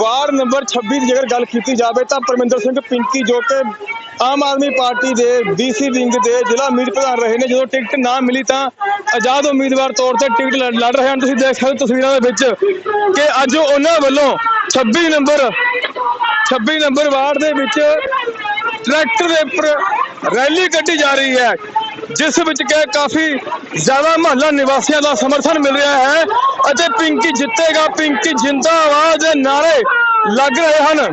Ward number 26 ਦੀ ਜੇਕਰ ਗੱਲ ਕੀਤੀ ਜਾਵੇ ਤਾਂ ਪਰਮਿੰਦਰ ਸਿੰਘ ਪਿੰਕੀ ਜੋ ਕਿ ਆਮ ਆਦਮੀ ਪਾਰਟੀ ਦੇ ਡੀਸੀ ਵਿੰਗ ਦੇ ਜ਼ਿਲ੍ਹਾ ਮੀਤ ਪ੍ਰਧਾਨ ਰਹੇ ਨੇ, ਜਦੋਂ ਟਿਕਟ ਨਾ ਮਿਲੀ ਤਾਂ ਆਜ਼ਾਦ ਉਮੀਦਵਾਰ ਤੌਰ ਤੇ ਟਿਕਟ ਲੜ ਲੜ ਰਹੇ ਹਨ। ਤੁਸੀਂ ਦੇਖ ਸਕਦੇ ਹੋ ਤਸਵੀਰਾਂ ਦੇ ਵਿੱਚ ਕਿ ਅੱਜ ਉਹਨਾਂ ਵੱਲੋਂ 26 ਨੰਬਰ 26 ਨੰਬਰ ਵਾਰਡ ਦੇ ਵਿੱਚ ਟਰੈਕਟਰ ਦੇ ਉੱਪਰ ਰੈਲੀ ਕੱਢੀ ਜਾ ਰਹੀ ਹੈ। ਜਿਸ ਵਿੱਚ ਕਿ ਕਾਫੀ ਜ਼ਿਆਦਾ ਮਹੱਲਾ ਨਿਵਾਸੀਆਂ ਦਾ ਸਮਰਥਨ ਮਿਲ ਰਿਹਾ ਹੈ ਅਤੇ ਪਿੰਕੀ ਜਿੱਤੇਗਾ ਪਿੰਕੀ ਜਿੰਦਾਬਾਦ ਦੇ ਨਾਰੇ ਲੱਗ ਰਹੇ ਹਨ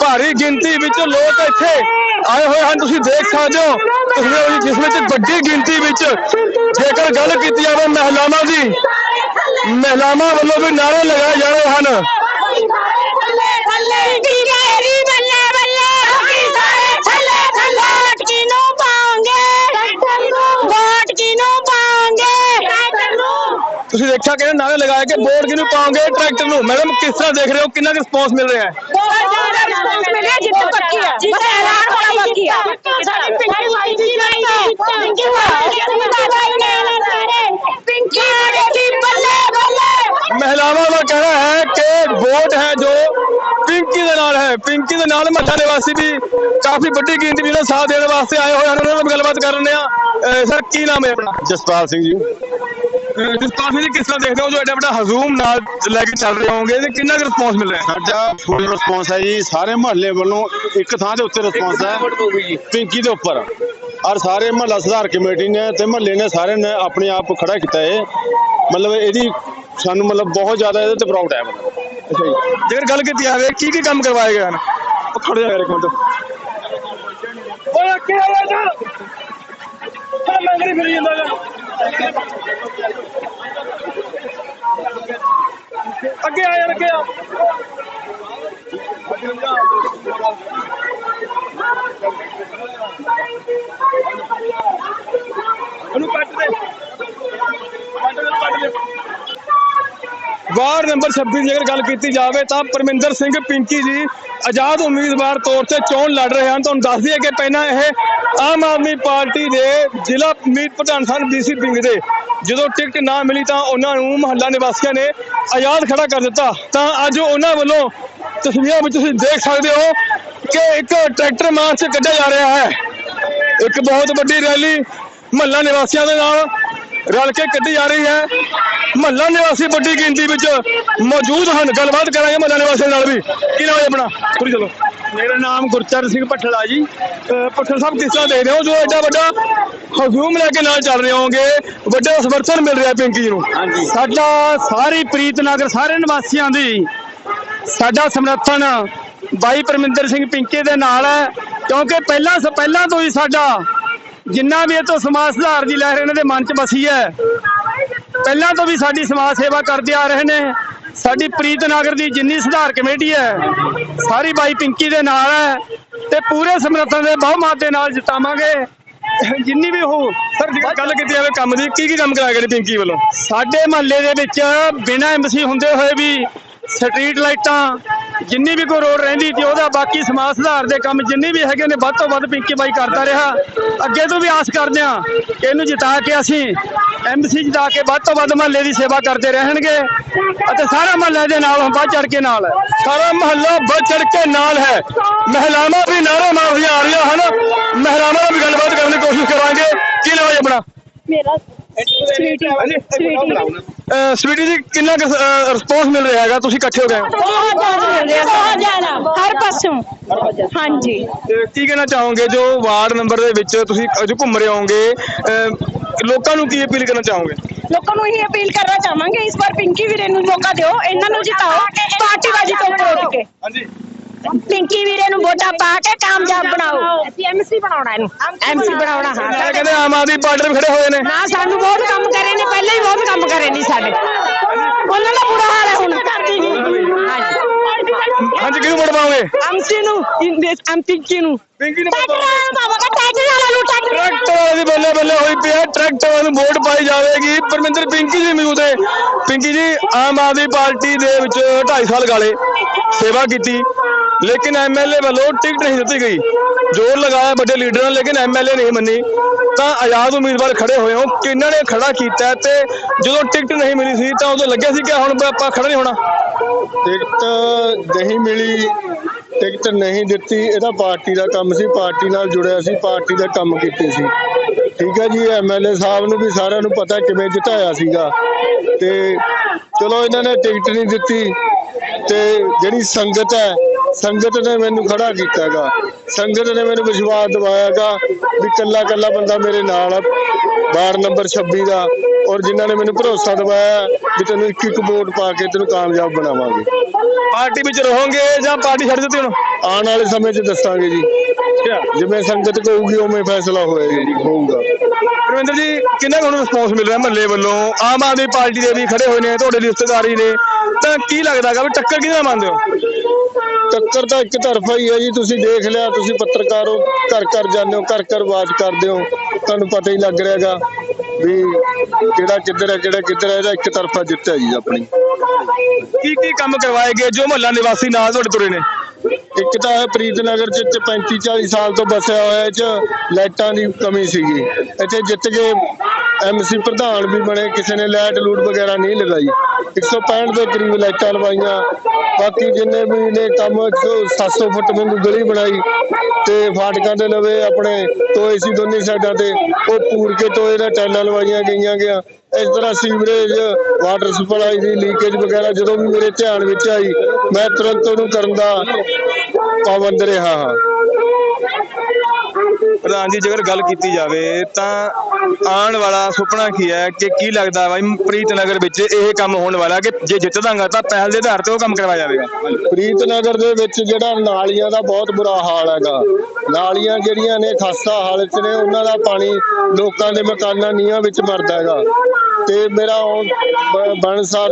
ਭਾਰੀ ਗਿਣਤੀ ਵਿੱਚ ਲੋਕ ਇੱਥੇ ਆਏ ਹੋਏ ਹਨ ਤੁਸੀਂ ਦੇਖ ਸਕਦੇ ਹੋ ਤਸਵੀਰਾਂ ਵਿੱਚ ਜਿਸ ਵਿੱਚ ਵੱਡੀ ਗਿਣਤੀ ਵਿੱਚ ਜੇਕਰ ਗੱਲ ਕੀਤੀ ਜਾਵੇ ਮਹਿਲਾਵਾਂ ਦੀ ਮਹਿਲਾਵਾਂ ਵੱਲੋਂ ਵੀ ਨਾਰੇ ਲਗਾਏ ਜਾ ਰਹੇ ਹਨ ਤੁਸੀਂ ਦੇਖਿਆ ਕਿ ਨਾਰੇ ਲਗਾਏ ਕਿ ਵੋਟ ਕਿਹਨੂੰ ਪਾਓਗੇ ਟਰੈਕਟਰ ਨੂੰ? ਮੈਡਮ ਕਿਸ ਤਰ੍ਹਾਂ ਦੇਖ ਰਹੇ ਹੋ? ਕਿੰਨਾ ਕੁ ਰਿਸਪੌਂਸ ਮਿਲ ਰਿਹਾ ਹੈ? ਮਹਿਲਾਵਾਂ ਦਾ ਕਹਿਣਾ ਹੈ ਕਿ ਵੋਟ ਹੈ ਜੋ ਪਿੰਕੀ ਦੇ ਨਾਲ ਹੈ। ਪਿੰਕੀ ਦੇ ਨਾਲ ਮੱਠਾ ਨਿਵਾਸੀ ਵੀ ਕਾਫੀ ਵੱਡੀ ਗਿਣਤੀ ਵਿੱਚ ਸਾਥ ਦੇਣ ਵਾਸਤੇ ਆਏ ਹੋਏ ਹਨ। ਉਹਨਾਂ ਨਾਲ ਗੱਲਬਾਤ ਕਰ ਰਹੇ ਆ ਸਰ ਕੀ ਨਾਮ ਹੈ ਆਪਣਾ? ਜਸਪਾਲ ਸਿੰਘ ਜੀ। ਅਹ ਜਸਪਾਲ ਸਿੰਘ ਜੀ ਕਿਸ ਤਰ੍ਹਾਂ ਦੇਖਦੇ ਹੋ ਜੋ ਐਡਾ ਵੱਡਾ ਹਜ਼ੂਮ ਨਾਲ ਲੈ ਕੇ ਚੱਲ ਰਹੇ ਹੋਵੋਗੇ ਤੇ ਕਿੰਨਾ ਕੁ ਰਿਸਪੌਂਸ ਮਿਲ ਰਿਹਾ? ਹੈ ਸਾਡਾ ਫੁੱਲ ਰਿਸਪੌਂਸ ਹੈ ਜੀ। ਸਾਰੇ ਮਹੱਲੇ ਵੱਲੋਂ ਇੱਕ ਥਾਂ ਦੇ ਉੱਤੇ ਰਿਸਪੌਂਸ ਹੈ। ਪਿੰਕੀ ਦੇ ਉੱਪਰ। ਔਰ ਸਾਰੇ ਮਹੱਲਾ ਸੁਧਾਰ ਕਮੇਟੀ ਨੇ ਤੇ ਮਹੱਲੇ ਨੇ ਸਾਰੇ ਨੇ ਆਪਣੇ ਆਪ ਖੜਾ ਕੀਤਾ ਇਹ। ਮਤਲਬ ਇਹਦੀ ਸਾਨੂੰ ਮਤਲਬ ਬਹੁਤ ਜ਼ਿਆਦਾ ਇਹਦੇ ਤੇ ਪ੍ਰਾਊਡ ਹੈ ਮਤਲਬ। ਅੱਛਾ ਜੀ। ਜੇਕਰ ਗੱਲ ਕੀਤੀ ਜਾਵੇ ਕੀ ਕੀ ਕੰਮ ਕਰਵਾਏ ਗਏ ਹਨ? ਖੜੇ ਜਾ ਇੱਕ ਮਿੰਟ। ਓਏ ਅੱਗੇ ਆ ਜਾ ਹਾਂ ਮੰਗਰੀ ਫਿਰੀ ਜਾਂਦਾ ਅੱਗੇ ਆ ਯਾਰ ਅੱਗੇ ਆ। ਉਹਨੂੰ ਕੱਟ ਦੇ। ਕੱਟ ਦੇ ਕੱਟ ਦੇ। ਵਾਰਡ ਨੰਬਰ 26 ਦੀ ਅਗਰ ਗੱਲ ਕੀਤੀ ਜਾਵੇ ਤਾਂ ਪਰਮਿੰਦਰ ਸਿੰਘ ਪਿੰਕੀ ਜੀ ਆਜ਼ਾਦ ਉਮੀਦਵਾਰ ਤੌਰ ਤੇ ਚੋਣ ਲੜ ਰਹੇ ਹਨ। ਤੁਹਾਨੂੰ ਦੱਸ ਦਈਏ ਕਿ ਪਹਿਲਾਂ ਇਹ ਆਮ ਆਦਮੀ ਪਾਰਟੀ ਦੇ ਜ਼ਿਲ੍ਹਾ ਮੀਤ ਪ੍ਰਧਾਨ ਸਨ ਡੀਸੀ ਪਿੰਗ ਦੇ। ਜਦੋਂ ਟਿਕਟ ਨਾ ਮਿਲੀ ਤਾਂ ਉਹਨਾਂ ਨੂੰ ਮਹੱਲਾ ਨਿਵਾਸੀਆਂ ਨੇ ਆਜ਼ਾਦ ਖੜਾ ਕਰ ਦਿੱਤਾ। ਤਾਂ ਅੱਜ ਉਹਨਾਂ ਵੱਲੋਂ ਤਸਵੀਰਾਂ ਵਿੱਚ ਤੁਸੀਂ ਦੇਖ ਸਕਦੇ ਹੋ ਕਿ ਇੱਕ ਟਰੈਕਟਰ ਮਾਰਚ ਕੱਢਿਆ ਜਾ ਰਿਹਾ ਹੈ। ਇੱਕ ਬਹੁਤ ਵੱਡੀ ਰੈਲੀ ਮਹੱਲਾ ਨਿਵਾਸੀਆਂ ਦੇ ਨਾਲ ਰਲ ਕੇ ਕੱਢੀ ਜਾ ਰਹੀ ਹੈ। ਮਹੱਲਾ ਨਿਵਾਸੀ ਵੱਡੀ ਗਿਣਤੀ ਵਿੱਚ ਮੌਜੂਦ ਹਨ। ਗੱਲਬਾਤ ਕਰਾਂਗੇ ਮਹੱਲਾ ਨਿਵਾਸੀਆਂ ਨਾਲ ਵੀ। ਕੀ ਨਾਮ ਹੈ ਆਪਣਾ? ਥੋੜੀ ਚਲੋ ਮੇਰਾ ਨਾਮ ਗੁਰਚਰਨ ਸਿੰਘ ਭੱਠਲਾ ਜੀ। ਭੱਠਲ ਸਾਹਿਬ ਕਿਸ ਤਰ੍ਹਾਂ ਦੇਖਦੇ ਹੋ? ਜੋ ਐਡਾ ਵੱਡਾ ਹਜੂਮ ਲੈ ਕੇ ਨਾਲ ਚੱਲ ਰਹੇ ਹੋਗੇ ਵੱਡਾ ਸਮਰਥਨ ਮਿਲ ਰਿਹਾ ਪਿੰਕੀ ਨੂੰ। ਸਾਡਾ ਸਾਰੀ ਪ੍ਰੀਤਨਗਰ ਸਾਰੇ ਨਿਵਾਸੀਆਂ ਦੀ ਸਾਡਾ ਸਮਰਥਨ ਬਾਈ ਪਰਮਿੰਦਰ ਸਿੰਘ ਪਿੰਕੇ ਦੇ ਨਾਲ ਹੈ। ਕਿਉਂਕਿ ਪਹਿਲਾਂ ਪਹਿਲਾਂ ਤੋਂ ਹੀ ਸਾਡਾ ਜਿੰਨਾ ਵੀ ਇਹ ਤੋਂ ਸਮਾਜ ਸੁਧਾਰ ਦੀ ਲਹਿਰ ਇਹਨਾਂ ਦੇ ਮਨ 'ਚ ਵਸੀ ਹੈ ਪਹਿਲਾਂ ਤੋਂ ਵੀ ਸਾਡੀ ਸਮਾਜ ਸੇਵਾ ਕਰਦੇ ਆ ਰਹੇ ਨੇ। ਸਾਡੀ ਪ੍ਰੀਤ ਨਗਰ ਦੀ ਜਿੰਨੀ ਸੁਧਾਰ ਕਮੇਟੀ ਹੈ, ਸਾਰੀ ਬਾਈ ਪਿੰਕੀ ਦੇ ਨਾਲ ਹੈ ਤੇ ਪੂਰੇ ਸਮਰਥਨ ਦੇ ਬਹੁਮਤ ਦੇ ਨਾਲ ਜਿਤਾਵਾਂਗੇ। ਜਿੰਨੀ ਵੀ ਹੋ, ਸਰ ਗੱਲ ਕੀਤੀ ਜਾਵੇ ਕੰਮ ਦੀ ਕੀ ਕੀ ਕੰਮ ਕਰਾਇਆ ਗਿਆ ਪਿੰਕੀ ਵੱਲੋਂ? ਸਾਡੇ ਮਹੱਲੇ ਦੇ ਵਿੱਚ ਬਿਨਾਂ ਐਮਸੀ ਹੁੰਦੇ ਹੋਏ ਵੀ ਸਟਰੀਟ ਲਾਈਟਾਂ, ਜਿੰਨੀ ਵੀ ਕੋਈ ਰੋਡ ਰਹਿੰਦੀ ਸੀ, ਉਹਦਾ ਬਾਕੀ ਸਮਾਜ ਸੁਧਾਰ ਦੇ ਕੰਮ ਜਿੰਨੇ ਵੀ ਹੈਗੇ ਨੇ, ਵੱਧ ਤੋਂ ਵੱਧ ਪਿੰਕੀ ਬਾਈ ਕਰਦਾ ਰਿਹਾ। ਅੱਗੇ ਤੋਂ ਵੀ ਆਸ ਕਰਦੇ ਹਾਂ ਕਿ ਇਹਨੂੰ ਜਿਤਾ ਕੇ ਅਸੀਂ ਐਮਸੀ ਜਿਤਾ ਕੇ ਵੱਧ ਤੋਂ ਵੱਧ ਮਹੱਲੇ ਦੀ ਸੇਵਾ ਕਰਦੇ ਰਹਿਣਗੇ ਅਤੇ ਸਾਰਾ ਮਹੱਲੇ ਦੇ ਨਾਲ ਵੱਧ ਚੜ ਕੇ ਨਾਲ ਹੈ। ਸਾਰਾ ਮਹੱਲਾ ਵੱਧ ਚੜ ਕੇ ਨਾਲ ਹੈ। ਮਹਿਲਾਵਾਂ ਵੀ ਨਾਰੇ ਮਾਰਦੀਆਂ ਆ ਰਹੀਆਂ ਹਨ। ਮਹਿਲਾਵਾਂ ਨਾਲ ਵੀ ਗੱਲਬਾਤ ਕਰਨ ਦੀ ਕੋਸ਼ਿਸ਼ ਕਰਾਂਗੇ। ਕੀ ਨਾਮ ਹੈ ਆਪਣਾ? ਮੇਰਾ ਸਵੀਟੀ ਜੀ ਕਿੰਨਾ ਰਿਸਪੌਂਸ ਮਿਲ ਰਿਹਾ ਹੈਗਾ? ਤੁਸੀਂ ਇਕੱਠੇ ਹੋ ਗਏ? ਬਹੁਤ ਜ਼ਿਆਦਾ ਮਿਲ ਰਿਹਾ ਬਹੁਤ ਜ਼ਿਆਦਾ। ਹਰ ਪਾਸੋਂ। ਹਾਂਜੀ। ਕੀ ਕਹਿਣਾ ਚਾਹੋਗੇ? ਜੋ ਵਾਰਡ ਨੰਬਰ ਦੇ ਵਿੱਚ ਤੁਸੀਂ ਜੋ ਘੁੰਮ ਰਹੇ ਹੋਗੇ ਲੋਕਾਂ ਨੂੰ ਕੀ ਅਪੀਲ ਕਰਨਾ ਚਾਹੋਗੇ? ਲੋਕਾਂ ਨੂੰ ਇਹ ਅਪੀਲ ਕਰਨਾ ਚਾਹਾਂਗੇ ਇਸ ਵਾਰ ਪਿੰਕੀ ਵੀਰੇ ਨੂੰ ਮੌਕਾ ਦਿਓ ਇਹਨਾਂ ਨੂੰ ਜਿਤਾਓ ਪਾਰਟੀਬਾਜ਼ੀ ਤੋਂ ਉੱਪਰ ਉੱਠ ਕੇ। ਹਾਂਜੀ। ਪਿੰਕੀ ਵੀਰੇ ਨੂੰ ਵੋਟਾਂ ਪਾ ਕੇ ਕਾਮਯਾਬ ਬਣਾਓ। ਅਸੀਂ ਐਮਸੀ ਬਣਾਉਣਾ ਇਹਨੂੰ। ਐਮਸੀ ਬਣਾਉਣਾ ਹਾਂ। ਮੈਂ ਕਹਿੰਦੇ ਆਮ ਆਦਮੀ ਪਾਰਟੀ ਦੇ ਖੜੇ ਹੋਏ ਨੇ। ਨਾ ਸਾਨੂੰ ਬਹੁਤ ਕੰਮ ਕਰੇ ਨੇ ਪਹਿਲਾਂ ਹੀ ਬਹੁਤ ਕੰਮ ਕਰੇ ਨੇ ਸਾਡੇ। ਉਹਨਾਂ ਦਾ ਬੁਰਾ ਹਾਲ ਹੈ ਹੁਣ। ਹਾਂਜੀ। ਹਾਂਜੀ ਕਿਹਨੂੰ ਵੋਟ ਪਾਓਗੇ? ਐਮਸੀ ਨੂੰ ਐਮ ਪਿੰਕੀ ਨੂੰ। ਪਿੰਕੀ ਨੂੰ ਨੂੰ ਟਰੈਕਟਰ ਦੀ ਬੱਲੇ ਬੱਲੇ ਹੋਈ ਪਈ ਹੈ। ਨੂੰ ਵੋਟ ਪਾਈ ਜਾਵੇਗੀ। ਪਰਮਿੰਦਰ, ਪਿੰਕੀ ਜੀ ਮੌਜੂਦ ਹੈ ਪਿੰਕੀ ਜੀ, ਆਮ ਆਦਮੀ ਪਾਰਟੀ ਦੇ ਵਿੱਚ 2.5 ਸਾਲ ਗਾਲੇ ਸੇਵਾ ਕੀਤੀ, ਲੇਕਿਨ ਐਮਐਲਏ ਵੱਲੋਂ ਟਿਕਟ ਨਹੀਂ ਦਿੱਤੀ ਗਈ। ਜ਼ੋਰ ਲਗਾਇਆ ਵੱਡੇ ਲੀਡਰਾਂ ਨੇ, ਲੇਕਿਨ ਐਮਐਲਏ ਨਹੀਂ ਮੰਨੀ। ਤਾਂ ਆਜ਼ਾਦ ਉਮੀਦਵਾਰ ਖੜੇ ਹੋਏ ਹੋ। ਕਿਹਨਾਂ ਨੇ ਖੜਾ ਕੀਤਾ ਤੇ ਜਦੋਂ ਟਿਕਟ ਨਹੀਂ ਮਿਲੀ ਸੀ ਤਾਂ ਉਦੋਂ ਲੱਗਿਆ ਸੀ ਕਿ ਹੁਣ ਆਪਾਂ ਖੜਾ ਨਹੀਂ ਹੋਣਾ? ਟਿਕਟ ਨਹੀਂ ਮਿਲੀ। ਟਿਕਟ ਨਹੀਂ ਦਿੱਤੀ, ਇਹਦਾ ਪਾਰਟੀ ਦਾ ਕੰਮ ਸੀ, ਪਾਰਟੀ ਨਾਲ ਜੁੜਿਆ ਸੀ, ਪਾਰਟੀ ਦਾ ਕੰਮ ਕੀਤੇ ਸੀ। ਠੀਕ ਹੈ ਜੀ ਐਮਐਲਏ ਸਾਹਿਬ ਨੂੰ ਵੀ ਸਾਰਿਆਂ ਨੂੰ ਪਤਾ ਕਿਵੇਂ ਜਿਤਾਇਆ ਸੀਗਾ। ਤੇ ਚਲੋ ਇਹਨਾਂ ਨੇ ਟਿਕਟ ਨਹੀਂ ਦਿੱਤੀ, ਤੇ ਜਿਹੜੀ ਸੰਗਤ ਹੈ, ਸੰਗਤ ਨੇ ਮੈਨੂੰ ਖੜਾ ਕੀਤਾਗਾ। ਸੰਗਤ ਨੇ ਮੈਨੂੰ ਵਿਸ਼ਵਾਸ ਦਿਵਾਇਆਗਾ ਵੀ ਕੱਲਾ ਕੱਲਾ ਬੰਦਾ ਮੇਰੇ ਨਾਲ ਆ। ਵਾਰਡ ਨੰਬਰ 26 ਦਾ ਔਰ ਜਿਨ੍ਹਾਂ ਨੇ ਮੈਨੂੰ ਭਰੋਸਾ ਦਿਵਾਇਆ ਵੀ ਤੈਨੂੰ ਇੱਕ ਇੱਕ ਵੋਟ ਪਾ ਕੇ ਤੈਨੂੰ ਕਾਮਯਾਬ ਬਣਾਵਾਂਗੇ। ਪਾਰਟੀ ਵਿੱਚ ਰਹੋਗੇ ਜਾਂ ਪਾਰਟੀ ਛੱਡ ਦਿੱਤੀ ਹੁਣ? ਆਉਣ ਵਾਲੇ ਸਮੇਂ 'ਚ ਦੱਸਾਂਗੇ ਜੀ। ਜਿਵੇਂ ਸੰਗਤ ਕਹੂਗੀ ਉਵੇਂ ਫੈਸਲਾ ਹੋਏਗਾ ਜੀ ਹੋਊਗਾ। ਪਰਮਿੰਦਰ ਜੀ ਕਿੰਨਾ ਹੁਣ ਰਿਸਪੌਂਸ ਮਿਲ ਰਿਹਾ ਮਹੱਲੇ ਵੱਲੋਂ? ਆਮ ਆਦਮੀ ਪਾਰਟੀ ਦੇ ਵੀ ਖੜੇ ਹੋਏ ਨੇ ਤੁਹਾਡੇ ਲਈ ਰਿਸ਼ਤੇਦਾਰੀ ਨੇ ਤਾਂ ਕੀ ਲੱਗਦਾਗਾ ਵੀ ਟੱਕਰ ਕਿਹਦੇ ਨਾਲ ਮੰਨਦੇ ਹੋ? ਟੱਕਰ ਤਾਂ ਇੱਕ ਤਰਫਾ ਹੀ ਹੈ ਜੀ ਤੁਸੀਂ ਦੇਖ ਲਿਆ ਤੁਸੀਂ ਪੱਤਰਕਾਰ ਹੋ ਘਰ ਘਰ ਜਾਂਦੇ ਹੋ ਘਰ ਘਰ ਆਵਾਜ਼ ਕਰਦੇ ਹੋ। ਤੁਹਾਨੂੰ ਪਤਾ ਹੀ ਲੱਗ ਰਿਹਾਗਾ ਵੀ ਕਿਹੜਾ ਕਿੱਧਰ ਹੈ ਕਿਹੜਾ ਕਿੱਧਰ ਹੈ ਇਹਦਾ ਇੱਕ ਤਰਫਾ ਜਿੱਤ ਹੈ ਜੀ ਆਪਣੀ। ਕੀ ਕੀ ਕੰਮ ਕਰਵਾਏ ਗਏ ਜੋ ਮਹੱਲਾ ਨਿਵਾਸੀ ਨਾਲ ਤੁਹਾਡੇ ਤੁਰੇ ਨੇ? ਇੱਕ ਤਾਂ ਹੈ ਪ੍ਰੀਤਨਗਰ ਚ 35 40 ਸਾਲ ਤੋਂ ਬਸਿਆ ਹੋਇਆ ਇਹ ਚ ਲਾਈਟਾਂ ਦੀ ਕਮੀ ਸੀਗੀ। ਇੱਥੇ ਜਿੱਤ ਕੇ ਐਮਸੀ ਪ੍ਰਧਾਨ ਵੀ ਬਣੇ, ਕਿਸੇ ਨੇ ਲਾਈਟ ਲੂਟ ਵਗੈਰਾ ਨਹੀਂ ਲਗਾਈ। 165 ਦੇ ਕਰੀਬ ਲਾਈਟਾਂ ਲਵਾਈਆਂ। ਬਾਕੀ ਜਿੰਨੇ ਵੀ ਨੇ ਕੰਮ 700 ਫੁੱਟ ਮੈਨੂੰ ਗਲੀ ਬਣਾਈ ਤੇ ਫਾਟਕਾਂ ਦੇ ਲਵੇ ਆਪਣੇ ਟੋਏ ਸੀ ਦੋਨੇ ਸਾਈਡਾਂ ਤੇ, ਉਹ ਪੂਰ ਕੇ ਟੋਏ ਦਾ ਟੈਲਾਂ ਲਵਾਈਆਂ ਗਈਆਂ ਗਿਆ। ਇਸ ਤਰ੍ਹਾਂ ਸੀਵਰੇਜ, ਵਾਟਰ ਸਪਲਾਈ ਦੀ ਲੀਕੇਜ ਵਗੈਰਾ ਜਦੋਂ ਵੀ ਮੇਰੇ ਧਿਆਨ ਵਿੱਚ ਆਈ, ਮੈਂ ਤੁਰੰਤ ਉਹਨੂੰ ਕਰਨ ਦਾ ਪਾਬੰਦ ਰਿਹਾ ਹਾਂ। ਪ੍ਰਧਾਨ ਜੀ, ਜੇਕਰ ਗੱਲ ਕੀਤੀ ਜਾਵੇ ਤਾਂ ਆਉਣ ਵਾਲਾ ਸੁਪਨਾ ਕੀ ਹੈ ਕਿ ਕੀ ਲੱਗਦਾ ਵਾ ਪ੍ਰੀਤਨਗਰ ਵਿੱਚ ਇਹ ਕੰਮ ਹੋਣ ਵਾਲਾ ਕਿ ਜੇ ਜਿੱਤਦਾਗਾ ਤਾਂ ਪਹਿਲ ਦੇ ਆਧਾਰ ਤੇ ਉਹ ਕੰਮ ਕਰਵਾਇਆ ਜਾਵੇਗਾ? ਪ੍ਰੀਤਨਗਰ ਦੇ ਵਿੱਚ ਜਿਹੜਾ ਨਾਲੀਆਂ ਦਾ ਬਹੁਤ ਬੁਰਾ ਹਾਲ ਹੈਗਾ। ਨਾਲੀਆਂ ਜਿਹੜੀਆਂ ਨੇ ਖਸਤਾ ਹਾਲਤ 'ਚ ਨੇ, ਉਹਨਾਂ ਦਾ ਪਾਣੀ ਲੋਕਾਂ ਦੇ ਮਕਾਨਾਂ ਨੀਹਾਂ ਵਿੱਚ ਮਰਦਾ ਹੈਗਾ। ਤੇ ਮੇਰਾ ਉਹ ਬ-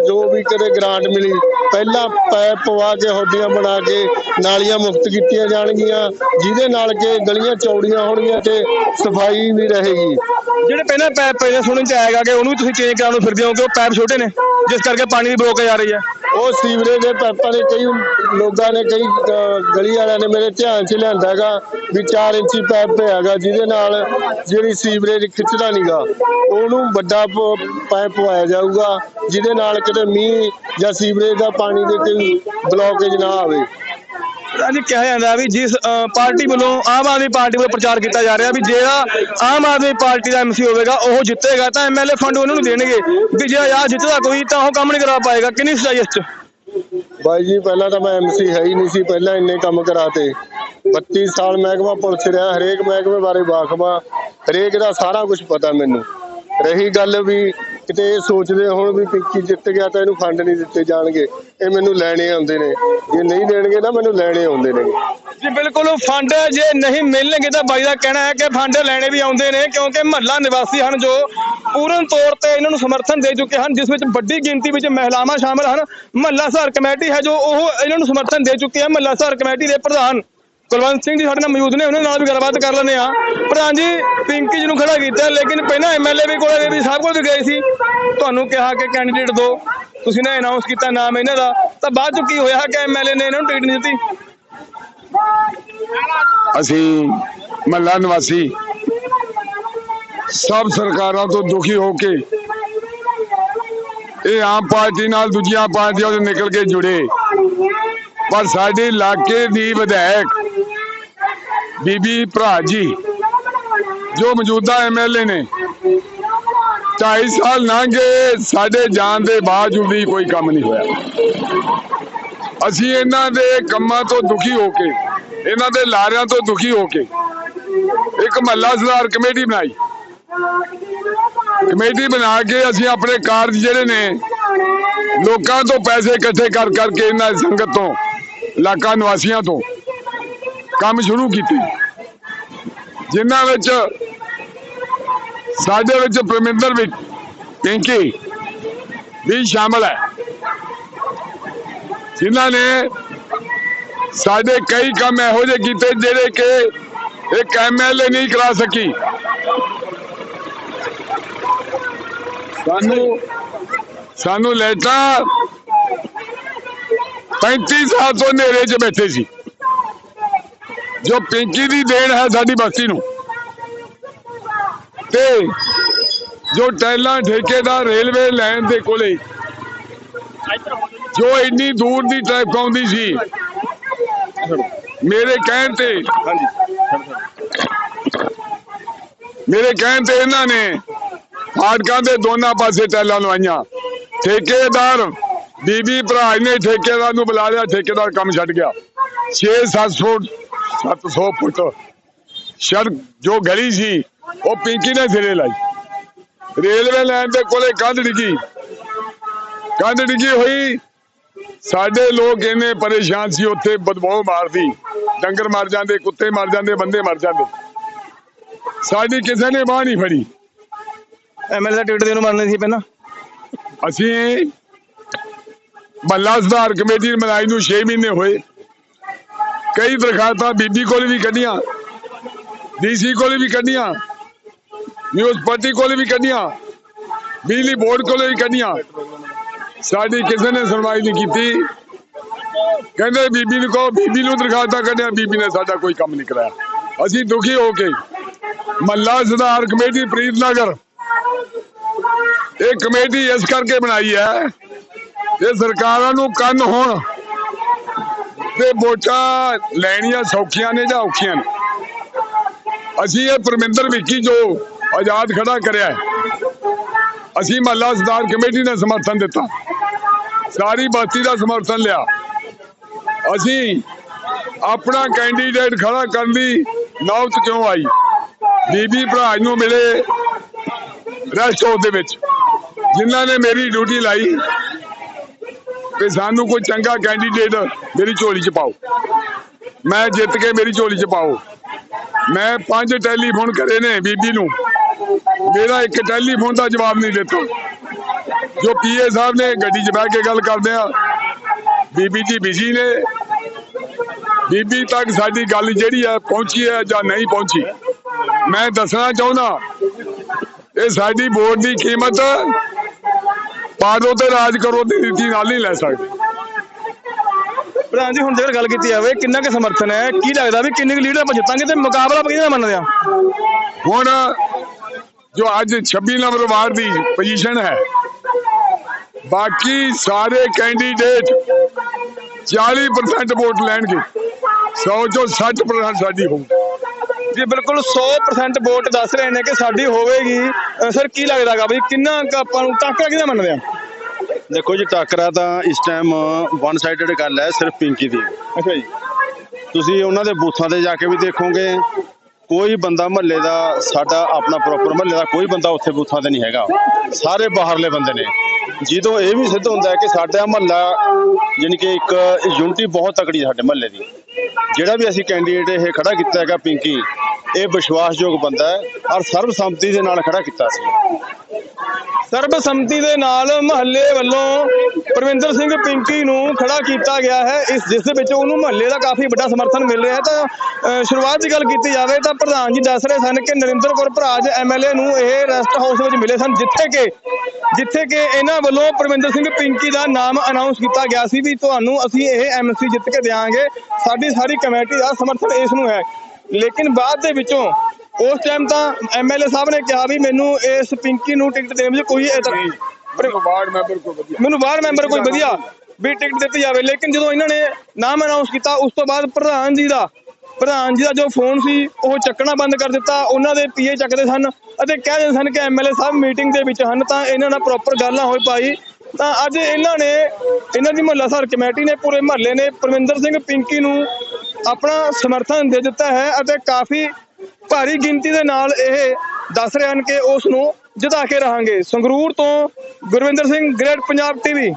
ਜੋ ਵੀ ਕਦੇ ਗ੍ਰਾਂਟ ਮਿਲੀ, ਪਹਿਲਾਂ ਪੈਪ ਪਵਾ ਕੇ ਹੋਡੀਆਂ ਬਣਾ ਕੇ ਨਾਲੀਆਂ ਮੁਫ਼ਤ ਕੀਤੀਆਂ ਜਾਣਗੀਆਂ, ਜਿਹਦੇ ਨਾਲ ਕਿ ਗਲੀਆਂ ਚੌੜੀਆਂ ਹੋਣ ਹੋਣਗੀਆਂ ਤੇ ਸਫ਼ਾਈ ਵੀ ਰਹੇਗੀ। ਜਿਹੜੇ ਪਹਿਲਾਂ ਪੈਪ ਨੇ ਸੁਣਨ ਚ ਆਏਗਾ ਕਿ ਉਹਨੂੰ ਵੀ ਤੁਸੀਂ ਚੇਂਜ ਕਰਾਉਣ ਨੂੰ ਫਿਰਦੇ ਹੋ ਕਿ ਉਹ ਪੈਪ ਛੋਟੇ ਨੇ ਜਿਸ ਕਰਕੇ ਪਾਣੀ ਦੀ ਬਲੋਕੇਜ ਆ ਰਹੀ ਹੈ ਉਹ ਸੀਵਰੇਜ ਦੇ ਪੈਪਾਂ ਦੇ ਕਈ ਲੋਕਾਂ ਨੇ ਕਈ ਗਲੀ ਵਾਲਿਆਂ ਨੇ ਮੇਰੇ ਧਿਆਨ 'ਚ ਲਿਆਂਦਾ ਹੈਗਾ ਵੀ 4 ਇੰਚੀ ਪੈਪ ਪਿਆ ਹੈਗਾ ਜਿਹਦੇ ਨਾਲ ਜਿਹੜੀ ਸੀਵਰੇਜ ਖਿੱਚਦਾ ਨਹੀਂਗਾ ਉਹਨੂੰ ਵੱਡਾ ਪ- ਪਾਈਪ ਪਵਾਇਆ ਜਾਊਗਾ ਜਿਹਦੇ ਨਾਲ ਕਿਤੇ ਮੀਂਹ ਜਾਂ ਸੀਵਰੇਜ ਦਾ ਪਾਣੀ ਦੇ ਕੋਈ ਬਲੋਕੇਜ ਨਾ ਆਵੇ। ਪ੍ਰਧਾਨ ਕਿਹਾ ਜਾਂਦਾ ਵੀ ਜਿਸ ਪਾਰਟੀ ਵੱਲੋਂ ਆਮ ਆਦਮੀ ਪਾਰਟੀ ਵੱਲੋਂ ਪ੍ਰਚਾਰ ਕੀਤਾ ਜਾ ਰਿਹਾ ਵੀ ਜਿਹੜਾ ਆਮ ਆਦਮੀ ਪਾਰਟੀ ਦਾ ਐਮਸੀ ਹੋਵੇਗਾ, ਉਹ ਜਿੱਤੇਗਾ, ਤਾਂ ਐਮਐਲਏ ਫੰਡ ਉਹਨਾਂ ਨੂੰ ਦੇਣਗੇ। ਵੀ ਜੇ ਆ ਜਿੱਤਦਾ ਕੋਈ, ਤਾਂ ਉਹ ਕੰਮ ਨਹੀਂ ਕਰਵਾ ਪਾਏਗਾ। ਕਿੰਨੀ ਸਚਾਈ ਇਸ ਚ? ਬਾਈ ਜੀ, ਪਹਿਲਾਂ ਤਾਂ ਮੈਂ ਐਮਸੀ ਹੈ ਹੀ ਨਹੀਂ ਸੀ, ਪਹਿਲਾਂ ਇੰਨੇ ਕੰਮ ਕਰਾਤੇ। 32 ਸਾਲ ਮਹਿਕਮਾ ਪੁਲਿਸ ਰਿਹਾ, ਹਰੇਕ ਮਹਿਕਮੇ ਬਾਰੇ ਵਾਕਫਾ, ਹਰੇਕ ਦਾ ਸਾਰਾ ਕੁਝ ਪਤਾ ਮੈਨੂੰ। ਰਹੀ ਗੱਲ ਵੀ ਕਿਤੇ ਇਹ ਸੋਚਦੇ ਹੁਣ ਵੀ ਪਿੰਕੀ ਜਿੱਤ ਗਿਆ ਤਾਂ ਇਹਨੂੰ ਫੰਡ ਨਹੀਂ ਦਿੱਤੇ ਜਾਣਗੇ। ਇਹ ਮੈਨੂੰ ਲੈਣੇ ਆਉਂਦੇ ਨੇ। ਜੇ ਨਹੀਂ ਦੇਣਗੇ ਨਾ ਮੈਨੂੰ ਲੈਣੇ ਆਉਂਦੇ ਨੇ। ਜੀ, ਬਿਲਕੁਲ ਫੰਡ ਜੇ ਨਹੀਂ ਮਿਲਣਗੇ ਤਾਂ ਬਾਈ ਦਾ ਕਹਿਣਾ ਹੈ ਕਿ ਫੰਡ ਲੈਣੇ ਵੀ ਆਉਂਦੇ ਨੇ, ਕਿਉਂਕਿ ਮਹੱਲਾ ਨਿਵਾਸੀ ਹਨ ਜੋ ਪੂਰਨ ਤੌਰ ਤੇ ਇਹਨਾਂ ਨੂੰ ਸਮਰਥਨ ਦੇ ਚੁੱਕੇ ਹਨ, ਜਿਸ ਵਿੱਚ ਵੱਡੀ ਗਿਣਤੀ ਵਿੱਚ ਮਹਿਲਾਵਾਂ ਸ਼ਾਮਲ ਹਨ। ਮਹੱਲਾ ਸੁਧਾਰ ਕਮੇਟੀ ਹੈ ਜੋ ਉਹ ਇਹਨਾਂ ਨੂੰ ਸਮਰਥਨ ਦੇ ਚੁੱਕੇ ਹੈ। ਮਹੱਲਾ ਸੁਧਾਰ ਕਮੇਟੀ ਦੇ ਪ੍ਰਧਾਨ ਕੁਲਵੰਤ ਸਿੰਘ ਜੀ ਸਾਡੇ ਨਾਲ ਮੌਜੂਦ ਨੇ, ਉਹਨਾਂ ਨਾਲ ਵੀ ਗੱਲਬਾਤ ਕਰ ਲੈਂਦੇ ਆ ਪ੍ਰਧਾਨ ਜੀ, ਪਿੰਕੀ ਜੀ ਨੂੰ ਖੜਾ ਕੀਤਾ, ਲੇਕਿਨ ਪਹਿਲਾਂ ਐਮਐਲਏ ਵੀ ਕੋਲੇ ਵੀ ਸਾਹਿਬ ਕੋਲ ਵੀ ਗਏ ਸੀ। ਤੁਹਾਨੂੰ ਕਿਹਾ ਕਿ ਕੈਂਡੀਡੇਟ ਦੋ। ਤੁਸੀਂ ਨੇ ਅਨਾਉਂਸ ਕੀਤਾ ਨਾਮ ਇਹਨਾਂ ਦਾ। ਤਾਂ ਬਾਅਦ ਚ ਕੀ ਹੋਇਆ ਕਿ ਐਮਐਲਏ ਨੇ ਇਹਨਾਂ ਨੂੰ ਟਿਕਟ ਨਹੀਂ ਦਿੱਤੀ? ਅਸੀਂ ਮਹੱਲਾ ਨਿਵਾਸੀ, ਸਭ ਸਰਕਾਰਾਂ ਤੋਂ ਦੁਖੀ ਹੋ ਕੇ ਇਹ ਆਮ ਪਾਰਟੀ ਨਾਲ ਦੂਜੀਆਂ ਪਾਰਟੀਆਂ ਤੋਂ ਨਿਕਲ ਕੇ ਜੁੜੇ। ਪਰ ਸਾਡੇ ਇਲਾਕੇ ਦੀ ਵਿਧਾਇਕ ਬੀਬੀ ਭਰਾ ਜੀ, ਜੋ ਮੌਜੂਦਾ ਐਮਐਲਏ ਨੇ 2.5 ਸਾਲ ਲੰਘੇ, ਸਾਡੇ ਜਾਣ ਦੇ ਬਾਵਜੂਦ ਵੀ ਕੋਈ ਕੰਮ ਨਹੀਂ ਹੋਇਆ। ਅਸੀਂ ਇਹਨਾਂ ਦੇ ਕੰਮਾਂ ਤੋਂ ਦੁਖੀ ਹੋ ਕੇ, ਇਹਨਾਂ ਦੇ ਲਾਰਿਆਂ ਤੋਂ ਦੁਖੀ ਹੋ ਕੇ, ਇੱਕ ਮਹੱਲਾ ਸੁਧਾਰ ਕਮੇਟੀ ਬਣਾਈ। ਕਮੇਟੀ ਬਣਾ ਕੇ ਅਸੀਂ ਆਪਣੇ ਕਾਰਜ ਜਿਹੜੇ ਨੇ, ਲੋਕਾਂ ਤੋਂ ਪੈਸੇ ਇਕੱਠੇ ਕਰ ਕਰਕੇ ਇਹਨਾਂ ਸੰਗਤ ਤੋਂ, ਇਲਾਕਾ ਨਿਵਾਸੀਆਂ ਤੋਂ ਕੰਮ ਸ਼ੁਰੂ ਕੀਤੀ। ਜਿਨ੍ਹਾਂ ਵਿੱਚ ਸਾਡੇ ਵਿੱਚ ਪਰਮਿੰਦਰ ਵਿੱਚ ਪਿੰਕੀ ਵੀ ਸ਼ਾਮਲ ਹੈ। ਜਿਨ੍ਹਾਂ ਨੇ ਸਾਡੇ ਕਈ ਕੰਮ ਇਹੋ ਜਿਹੇ ਕੀਤੇ ਜਿਹੜੇ ਕਿ ਇੱਕ ਐਮਐਲਏ ਨਹੀਂ ਕਰਾ ਸਕੀ। ਸਾਨੂੰ ਸਾਨੂੰ ਲੈਟਾਂ 35 ਸਾਲ ਤੋਂ ਹਨੇਰੇ 'ਚ ਬੈਠੇ ਸੀ। ਜੋ ਪਿੰਕੀ ਦੀ ਦੇਣ ਹੈ ਸਾਡੀ ਬਸਤੀ ਨੂੰ। ਤੇ ਜੋ ਟੈਲਾਂ ਠੇਕੇਦਾਰ ਰੇਲਵੇ ਲਾਈਨ ਦੇ ਕੋਲੇ ਜੋ ਇੰਨੀ ਦੂਰ ਦੀ ਟ੍ਰੈਫਿਕ ਆਉਂਦੀ ਸੀ ਮੇਰੇ ਕਹਿਣ ਤੇ ਹਾਂਜੀ। ਮੇਰੇ ਕਹਿਣ ਤੇ ਇਹਨਾਂ ਨੇ ਫਾਟਕਾਂ ਦੇ ਦੋਨਾਂ ਪਾਸੇ ਟੈਲਾਂ ਲਵਾਈਆਂ। ਠੇਕੇਦਾਰ ਬੀਬੀ ਭਰਾ ਨੇ ਠੇਕੇਦਾਰ ਨੂੰ ਬੁਲਾ ਲਿਆ ਠੇਕੇਦਾਰ ਕੰਮ ਛੱਡ ਗਿਆ। 6-700 700 ਫੁੱਟ। ਸੜਕ ਜੋ ਗਲੀ ਸੀ ਉਹ ਪਿੰਕੀ ਨੇ ਸਿਰੇ ਲਾਈ। ਰੇਲਵੇ ਲਾਈਨ ਦੇ ਕੋਲੇ ਕੰਧ ਡਿੱਗੀ। ਕੰਧ ਡਿੱਗੀ ਹੋਈ। ਸਾਡੇ ਲੋਕ ਇੰਨੇ ਪਰੇਸ਼ਾਨ ਸੀ ਉੱਥੇ ਬਦਬੂ ਮਾਰਦੀ। ਡੰਗਰ ਮਰ ਜਾਂਦੇ ਕੁੱਤੇ ਮਰ ਜਾਂਦੇ ਬੰਦੇ ਮਰ ਜਾਂਦੇ। ਸਾਡੀ ਕਿਸੇ ਨੇ ਬਾਹ ਨਹੀਂ ਫੜੀ। ਐਮਐਲਏ ਦਾ ਟਿਕਟ ਦੇਣ ਨੂੰ ਮੰਨਦੇ ਸੀ ਪਹਿਲਾਂ? ਅਸੀਂ ਮੱਲਾ ਸੁਧਾਰ ਕਮੇਟੀ ਮਨਾਈ ਨੂੰ 6 ਮਹੀਨੇ ਹੋਏ। ਕਈ ਦਰਖਾਸਤਾਂ ਬੀਬੀ ਕੋਲ ਵੀ ਕੱਢੀਆਂ, ਡੀਸੀ ਕੋਲ ਵੀ ਕੱਢੀਆਂ, ਨਿਊਜ਼ ਕੋਲ ਵੀ ਕੱਢੀਆਂ, ਬਿਜਲੀ ਬੋਰਡ ਕੋਲ ਵੀ ਕੱਢੀਆਂ। ਸਾਡੀ ਕਿਸੇ ਨੇ ਸੁਣਵਾਈ ਨਹੀਂ ਕੀਤੀ। ਕਹਿੰਦੇ ਬੀਬੀ ਨੂੰ ਕਹੋ, ਬੀਬੀ ਨੂੰ ਦਰਖਾਸਤਾਂ ਕੱਢਿਆ, ਬੀਬੀ ਨੇ ਸਾਡਾ ਕੋਈ ਕੰਮ ਨਹੀਂ ਕਰਾਇਆ। ਅਸੀਂ ਦੁਖੀ ਹੋ ਕੇ ਮੱਲਾ ਸੁਧਾਰ ਕਮੇਟੀ ਪ੍ਰੀਤਨਗਰ, ਇਹ ਕਮੇਟੀ ਇਸ ਕਰਕੇ ਬਣਾਈ ਹੈ ਇਹ ਸਰਕਾਰਾਂ ਨੂੰ ਕੰਨ ਹੋਣ। ਤੇ ਵੋਟਾਂ ਲੈਣੀਆਂ ਸੌਖੀਆਂ ਨੇ ਜਾਂ ਔਖੀਆਂ ਨੇ? ਅਸੀਂ ਇਹ ਪਰਮਿੰਦਰ ਵਿੱਕੀ ਜੋ ਆਜ਼ਾਦ ਖੜਾ ਕਰਿਆ ਅਸੀਂ ਮਹੱਲਾ ਸੁਧਾਰ ਕਮੇਟੀ ਨੇ ਸਮਰਥਨ ਦਿੱਤਾ। ਸਾਰੀ ਬਸਤੀ ਦਾ ਸਮਰਥਨ ਲਿਆ। ਅਸੀਂ ਆਪਣਾ ਕੈਂਡੀਡੇਟ ਖੜਾ ਕਰਨ ਦੀ ਨੌਬਤ ਕਿਉਂ ਆਈ? ਬੀਬੀ ਭਰਾ ਨੂੰ ਮਿਲੇ ਰੈਸਟ ਹਾਊਸ ਦੇ ਵਿੱਚ, ਜਿਨ੍ਹਾਂ ਨੇ ਮੇਰੀ ਡਿਊਟੀ ਲਾਈ। ਕਿ ਸਾਨੂੰ ਕੋਈ ਚੰਗਾ ਕੈਂਡੀਡੇਟ ਮੇਰੀ ਝੋਲੀ 'ਚ ਪਾਓ। ਮੈਂ ਜਿੱਤ ਕੇ ਮੇਰੀ ਝੋਲੀ 'ਚ ਪਾਓ। ਮੈਂ ਪੰਜ ਟੈਲੀਫੋਨ ਕਰੇ ਨੇ ਬੀਬੀ ਨੂੰ। ਮੇਰਾ ਇੱਕ ਟੈਲੀਫੋਨ ਦਾ ਜਵਾਬ ਨਹੀਂ ਦਿੱਤਾ। ਜੋ ਪੀਏ ਸਾਹਿਬ ਨੇ ਗੱਡੀ 'ਚ ਬਹਿ ਕੇ ਗੱਲ ਕਰਦੇ ਆ। ਬੀਬੀ ਜੀ ਬਿਜ਼ੀ ਨੇ। ਬੀਬੀ ਤੱਕ ਸਾਡੀ ਗੱਲ ਜਿਹੜੀ ਹੈ ਪਹੁੰਚੀ ਹੈ ਜਾਂ ਨਹੀਂ ਪਹੁੰਚੀ। ਮੈਂ ਦੱਸਣਾ ਚਾਹੁੰਦਾ, ਇਹ ਸਾਡੀ ਵੋਟ ਦੀ ਕੀਮਤ ਪਾਦੋ ਤੇ ਰਾਜ ਕਰੋ ਦੀ ਨੀਤੀ ਨਾਲ ਨਹੀਂ ਲੈ ਸਕਦੇ। ਪ੍ਰਧਾਨ ਜੀ ਹੁਣ ਜੇਕਰ ਗੱਲ ਕੀਤੀ ਜਾਵੇ ਕਿੰਨਾ ਕੁ ਸਮਰਥਨ ਹੈ? ਕੀ ਲੱਗਦਾ ਵੀ ਕਿੰਨੀ ਕੁ ਲੀਡ ਆਪਾਂ ਜਿੱਤਾਂਗੇ ਤੇ ਮੁਕਾਬਲਾ ਆਪਾਂ ਕਿਹਦੇ ਨਾਲ ਮੰਨਦੇ ਆ ਹੁਣ ਜੋ ਅੱਜ 26 ਨੰਬਰ ਵਾਰਡ ਦੀ ਪੋਜੀਸ਼ਨ ਹੈ ਬਾਕੀ ਸਾਰੇ ਕੈਂਡੀਡੇਟ 40% ਵੋਟ ਲੈਣਗੇ। 100 ਚੋਂ 60% ਸਾਡੀ ਹੋਊ ਜੀ ਬਿਲਕੁਲ 100% ਵੋਟ ਦੱਸ ਰਹੇ ਨੇ ਕਿ ਸਾਡੀ ਹੋਵੇਗੀ। ਸਰ ਕੀ ਲੱਗਦਾਗਾ ਵੀ ਕਿੰਨਾ ਕੁ ਆਪਾਂ ਨੂੰ ਟੱਕਰ ਕਿਹਦਾ ਮੰਨਦੇ ਆ? ਦੇਖੋ ਜੀ ਟਾਕਰਾ ਤਾਂ ਇਸ ਟਾਈਮ ਵਨ ਸਾਈਡਡ ਗੱਲ ਹੈ ਸਿਰਫ ਪਿੰਕੀ ਦੀ। ਅੱਛਾ ਜੀ। ਤੁਸੀਂ ਉਹਨਾਂ ਦੇ ਬੂਥਾਂ ਤੇ ਜਾ ਕੇ ਵੀ ਦੇਖੋਗੇ ਕੋਈ ਬੰਦਾ ਮਹੱਲੇ ਦਾ ਸਾਡਾ ਆਪਣਾ ਪ੍ਰੋਪਰ ਮਹੱਲੇ ਦਾ ਕੋਈ ਬੰਦਾ ਉੱਥੇ ਬੂਥਾਂ ਤੇ ਨਹੀਂ ਹੈਗਾ। ਸਾਰੇ ਬਾਹਰਲੇ ਬੰਦੇ ਨੇ। ਜਦੋਂ ਇਹ ਵੀ ਸਿੱਧ ਹੁੰਦਾ ਹੈ ਕਿ ਸਾਡਾ ਮਹੱਲਾ ਯਾਨੀ ਕਿ ਇੱਕ ਯੂਨਿਟੀ ਬਹੁਤ ਤਕੜੀ ਸਾਡੇ ਮਹੱਲੇ ਦੀ। ਜਿਹੜਾ ਵੀ ਅਸੀਂ ਕੈਂਡੀਡੇਟ ਇਹ ਖੜਾ ਕੀਤਾ ਹੈਗਾ ਪਿੰਕੀ ਇਹ ਵਿਸ਼ਵਾਸਯੋਗ ਬੰਦਾ ਹੈ ਔਰ ਸਰਬਸੰਮਤੀ ਦੇ ਨਾਲ ਖੜਾ ਕੀਤਾ ਸੀ। ਸਰਬਸੰਮਤੀ ਦੇ ਨਾਲ ਮਹੱਲੇ ਵੱਲੋਂ ਪਰਵਿੰਦਰ ਸਿੰਘ ਪਿੰਕੀ ਨੂੰ ਖੜਾ ਕੀਤਾ ਗਿਆ ਹੈ। ਇਸ ਜਿਸ ਦੇ ਵਿੱਚ ਉਹਨੂੰ ਮਹੱਲੇ ਦਾ ਕਾਫੀ ਵੱਡਾ ਸਮਰਥਨ ਮਿਲ ਰਿਹਾ ਹੈ। ਤਾਂ ਸ਼ੁਰੂਆਤ ਦੀ ਗੱਲ ਕੀਤੀ ਜਾਵੇ ਤਾਂ ਪ੍ਰਧਾਨ ਜੀ ਦੱਸ ਰਹੇ ਸਨ ਕਿ ਨਰਿੰਦਰ ਕੌਰ ਭਰਾਜ ਐਮਐਲਏ ਨੂੰ ਇਹ ਰੈਸਟ ਹਾਊਸ ਵਿੱਚ ਮਿਲੇ ਸਨ, ਜਿੱਥੇ ਕਿ ਜਿੱਥੇ ਕਿ ਇਹਨਾਂ ਵੱਲੋਂ ਪਰਵਿੰਦਰ ਸਿੰਘ ਪਿੰਕੀ ਦਾ ਨਾਮ ਅਨਾਉਂਸ ਕੀਤਾ ਗਿਆ ਸੀ ਵੀ ਤੁਹਾਨੂੰ ਅਸੀਂ ਇਹ ਐਮਸੀ ਜਿੱਤ ਕੇ ਦੇਵਾਂਗੇ ਸਾਡੀ ਸਾਰੀ ਕਮੇਟੀ ਦਾ ਸਮਰਥਨ ਇਸ ਨੂੰ ਹੈ। ਲੇਕਿਨ ਬਾਅਦ ਦੇ ਵਿੱਚੋਂ ਉਸ ਟਾਈਮ ਤਾਂ ਐਮਐਲਏ ਸਾਹਿਬ ਨੇ ਕਿਹਾ ਵੀ ਮੈਨੂੰ ਇਸ ਪਿੰਕੀ ਨੂੰ ਟਿਕਟ ਦੇਣ ਵਿੱਚ ਕੋਈ ਇਤਰਾਜ਼ ਵਾਰਡ ਮੈਂਬਰ ਕੋ ਵਧੀਆ। ਮੈਨੂੰ ਵਾਰਡ ਮੈਂਬਰ ਕੋਈ ਵਧੀਆ ਵੀ ਟਿਕਟ ਦਿੱਤੀ ਜਾਵੇ। ਲੇਕਿਨ ਜਦੋਂ ਇਹਨਾਂ ਨੇ ਨਾਮ ਅਨਾਉਂਸ ਕੀਤਾ ਉਸ ਤੋਂ ਬਾਅਦ ਪ੍ਰਧਾਨ ਜੀ ਦਾ ਪ੍ਰਧਾਨ ਜੀ ਦਾ ਜੋ ਫੋਨ ਸੀ ਉਹ ਚੱਕਣਾ ਬੰਦ ਕਰ ਦਿੱਤਾ। ਉਹਨਾਂ ਦੇ ਪੀਏ ਚੱਕਦੇ ਸਨ ਅਤੇ ਕਹਿੰਦੇ ਸਨ ਕਿ ਐਮਐਲਏ ਸਾਹਿਬ ਮੀਟਿੰਗ ਦੇ ਵਿੱਚ ਹਨ ਤਾਂ ਇਹਨਾਂ ਨਾਲ ਪ੍ਰੋਪਰ ਗੱਲ ਨਾ ਹੋਈ ਪਾਈ। ਤਾਂ ਅੱਜ ਇਹਨਾਂ ਨੇ ਇਹਨਾਂ ਦੀ ਮੁਹੱਲਾ ਸਰ ਕਮੇਟੀ ਨੇ ਪੂਰੇ ਮਹੱਲੇ ਨੇ ਪਰਵਿੰਦਰ ਸਿੰਘ ਪਿੰਕੀ ਨੂੰ ਆਪਣਾ ਸਮਰਥਨ ਦੇ ਦਿੱਤਾ ਹੈ ਅਤੇ ਕਾਫੀ ਭਾਰੀ ਗਿਣਤੀ ਦੇ ਨਾਲ ਇਹ ਦੱਸ ਰਹੇ ਹਨ ਕਿ ਉਸ ਨੂੰ ਜਿਤਾ ਕੇ ਰਹਾਂਗੇ। ਸੰਗਰੂਰ ਤੋਂ ਗੁਰਵਿੰਦਰ ਸਿੰਘ, ਗ੍ਰੇਟ ਪੰਜਾਬ ਟੀਵੀ।